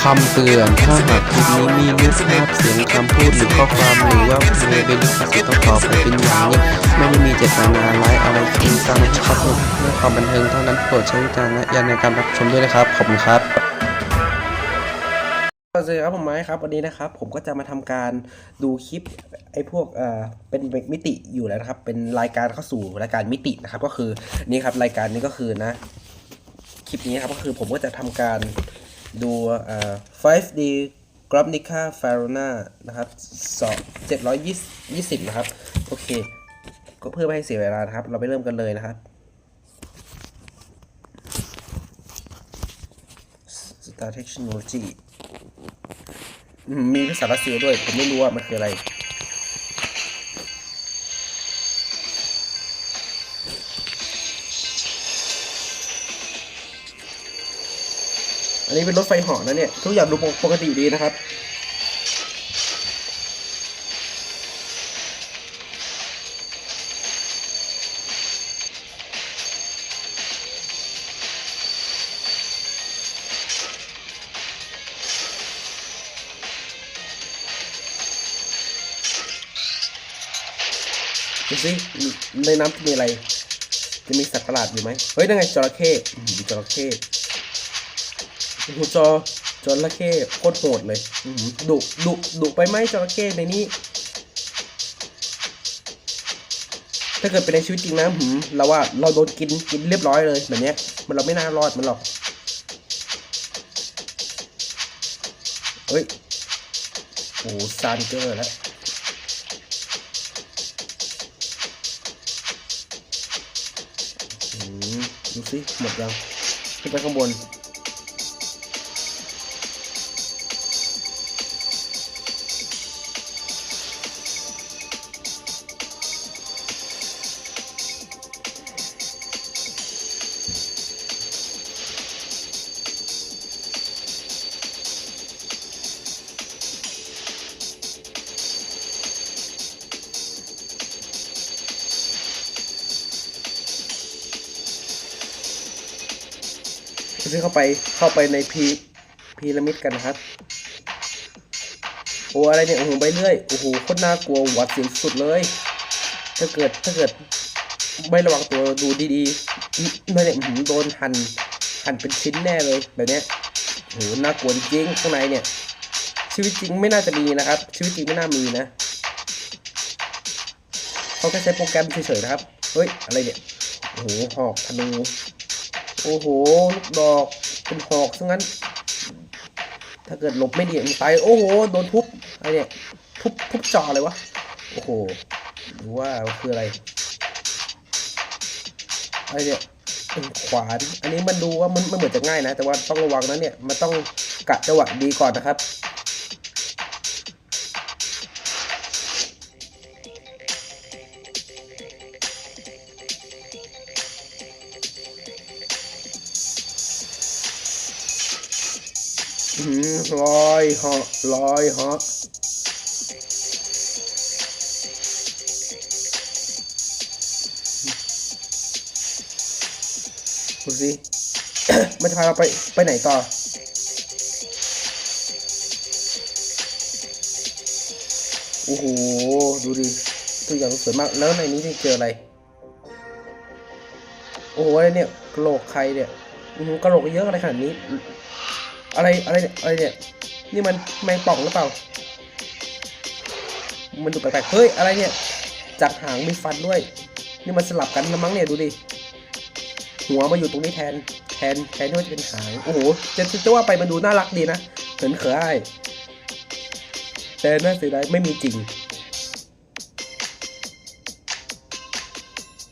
คำเตือนถ้าหากคลิปนี้มีรูปภาพเสียงคำพูดหรือข้อความหรือว่าเพลงเป็นลิขสิทธิ์ต้องขอไปเป็นอย่างนี้ไม่ได้มีเจตนาร้ายอะไรจริงจังนะครับเพื่อความบันเทิงเท่านั้นโปรดใช้วิจารณญาณในการรับชมด้วยนะครับขอบคุณครับสวัสดีครับผมไม้ครับวันนี้นะครับ ผมก็จะมาทำการดูคลิปไอ้พวกเอ่อเป็นมิติอยู่แล้วนะครับ เป็นรายการเข้าสู่รายการมิตินะครับ ก็คือนี่ครับรายการนี้ก็คือนะ คลิปนี้ครับก็คือผมก็จะทำการ ดูอ่า 5D g r a b n i c a f a r o n a นะครับสองเจ็ดร้อยยี่สิบนะครับ โอเค ก็เพื่อไม่ให้เสียเวลานะครับ เราไปเริ่มกันเลยนะครับ Star Technology มมีภาษารัสเซียด้วย ผมไม่รู้ว่ามันคืออะไร อันนี้เป็นรถไฟหาะนะเนี่ย ทุกอย่างดูปกติดีนะครับ ดูสิในน้ำจะมีอะไร จะมีสัตว์ประหลาดอยู่ไหม เฮ้ยนั่นไงจระเข้จระเข้ หจอจระเข้โคตรโหดเลยอืมดุดุดุไปไหมจระเข้ในนี้ ถ้าเกิดเป็นในชีวิตจริงนะหืมเราว่าเราโดนกินกินเรียบร้อยเลยแบบเนี้ย มันเราไม่น่ารอดมันหรอกเฮ้ยโอ้โหซานเกอร์แล้วอืมดูสิหมดยังขึ้นไปข้างบน ซื้อเข้าไปเข้าไปในพีพีระมิดกันนะครับโอ้อะไรเนี่ยโอ้โหไปเรื่อยโอ้โหโคตรน่ากลัวหวาดเสียวสุดเลย ถ้าเกิดถ้าเกิดไม่ระวังตัวดูดีๆนั่นเนี่ยอื้อหือโดนหั่นหั่นเป็นชิ้นแน่เลยแบบเนี้ยโอ้โหน่ากลัวจริงข้างในเนี่ย ชีวิตจริงไม่น่าจะมีนะครับ ชีวิตจริงไม่น่ามีนะเขาแค่ใช้โปรแกรมเฉยๆนะครับ เฮ้ย อะไรเนี่ยโอ้โหหอกธนู โอ้โหลูกดอกเป็นหอกซะงั้น ถ้าเกิดหลบไม่ดีมันตายโอ้โหโดนทุบอะไรเนี่ยทุบทุบจอเลยวะโอ้โหดูว่าคืออะไรอะไรเนี่ยเป็นขวานอันนี้มันดูว่ามันมันเหมือนจะง่ายนะ แต่ว่าต้องระวังนะเนี่ยมันต้องกะจังหวะดีก่อนนะครับ ลอยเหาะลอยเหาะดูสิมันจะพาเราไปไปไหนต่อโอ้โห ดูดิตัวอย่างสวยมาก แล้วในนี้ที่เจออะไร โอ้โห อะไรเนี่ยกระโหลกใครเนี่ยกระโหลกเยอะอะไรขนาดนี้ อะไรอะไรเนี่ยอะไรเนี่ยนี่มันแมงป่องหรือเปล่า มันดูแปลกๆเฮ้ยอะไรเนี่ยจากหางมีฟันด้วย นี่มันสลับกันนะมั้งเนี่ยดูดิหัวมาอยู่ตรงนี้แทนแทนแทนที่ว่าจะเป็นหางโอ้โหจะจะว่าไปมันดูน่ารักดีนะเขินเขยอ้ายแต่น่าเสียดายไม่มีจริง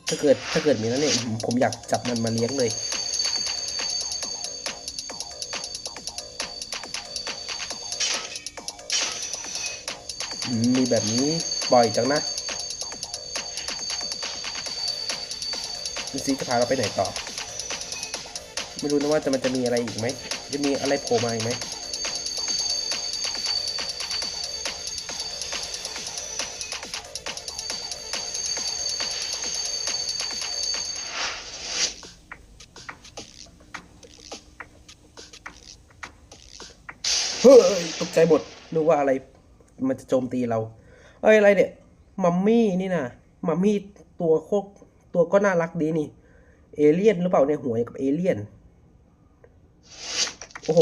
ถ้าเกิดถ้าเกิดมีแล้วเนี่ยผมอยากจับมันมาเลี้ยงเลย มีแบบนี้บ่อยจังนะดูซิจะพาเราไปไหนต่อ ไม่รู้นะว่าจะมันจะมีอะไรอีกไหม จะมีอะไรโผล่มาอีกไหมเฮ้ยตกใจหมดนึกว่าอะไร มันจะโจมตีเรา เอ้ยอะไรเนี่ยมัมมี่นี่นะมัมมี่ตัวโคกตัวก็น่ารักดีนี่ เอเลี่ยนหรือเปล่าในยหัวอย่างกับเอเลี่ยน โอ้โห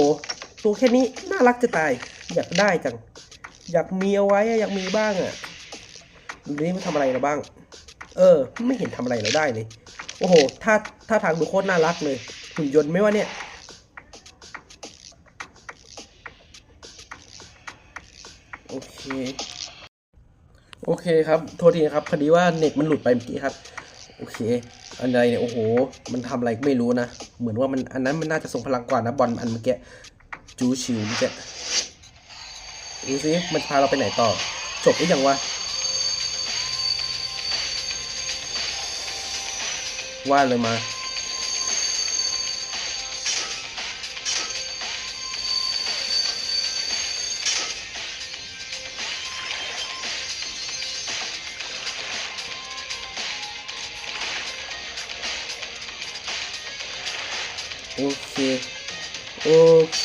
ตัวแค่นี้น่ารักจะตาย อยากได้จัง อยากมีเอาไว้อยากมีบ้างอะดูนี่มันทำอะไรเราบ้าง เออ ไม่เห็นทำอะไรเราได้เลย โอ้โห ถ้าถ้าทางดูโคตรน่ารักเลยหุ่นยนต์ไม่ว่าเนี่ย เคครับโทษทีครับพอดีว่าเน็ตมันหลุดไปเมื่อกี้ครับ โอเคอันใดเนี่ยโอ้โห มันทำอะไรไม่รู้นะ เหมือนว่ามันอันนั้นมันน่าจะส่งพลังกว่านะบอลอันเมื่อกี้จูชิวเมื่อกี้ดูสิมันพาเราไปไหนต่อ จบหรือยังวะว่าเลยมา โอเค โอเค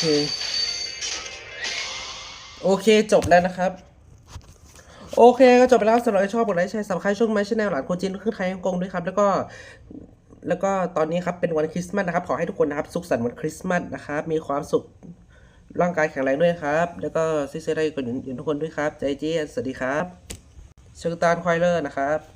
โอเคจบแล้วนะครับ โอเคก็จบไปแล้วสำหรับใครชอบกดไลค์แชร์สับสไครช่องไม้ชแนลหลานโคจินขึ้นไทยฮ่องกงด้วยครับ แล้วก็แล้วก็ตอนนี้ครับเป็นวันคริสต์มาสนะครับ ขอให้ทุกคนนะครับสุขสันต์วันคริสต์มาสนะครับ มีความสุขร่างกายแข็งแรงด้วยครับ แล้วก็ซิเซได้กันอยู่ทุกคนด้วยครับ ใจเจียนสวัสดีครับเชิงตานควายเลอร์นะครับ